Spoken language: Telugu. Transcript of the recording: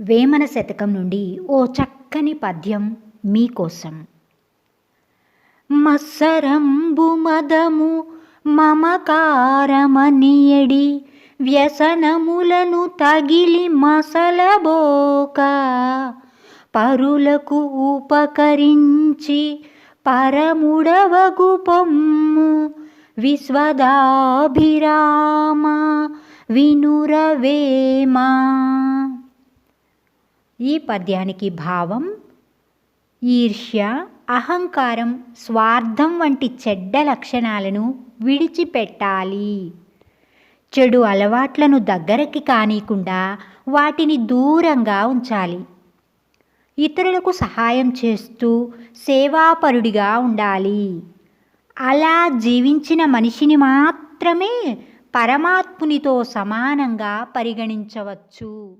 వేమన శతకం నుండి ఓ చక్కని పద్యం మీకోసం. మత్సరంబు మదము మమకారమనియడి వ్యసనములను తగిలి మసలబోక పరులకు ఉపకరించి పరముడవగు పొమ్ము విశ్వదాభిరామ వినురవేమా. ఈ పద్యానికి భావం ఈర్ష్య అహంకారం స్వార్థం వంటి చెడ్డ లక్షణాలను విడిచిపెట్టాలి. చెడు అలవాట్లను దగ్గరకి కానీకుండా వాటిని దూరంగా ఉంచాలి. ఇతరులకు సహాయం చేస్తూ సేవాపరుడిగా ఉండాలి. అలా జీవించిన మనిషిని మాత్రమే పరమాత్మునితో సమానంగా పరిగణించవచ్చు.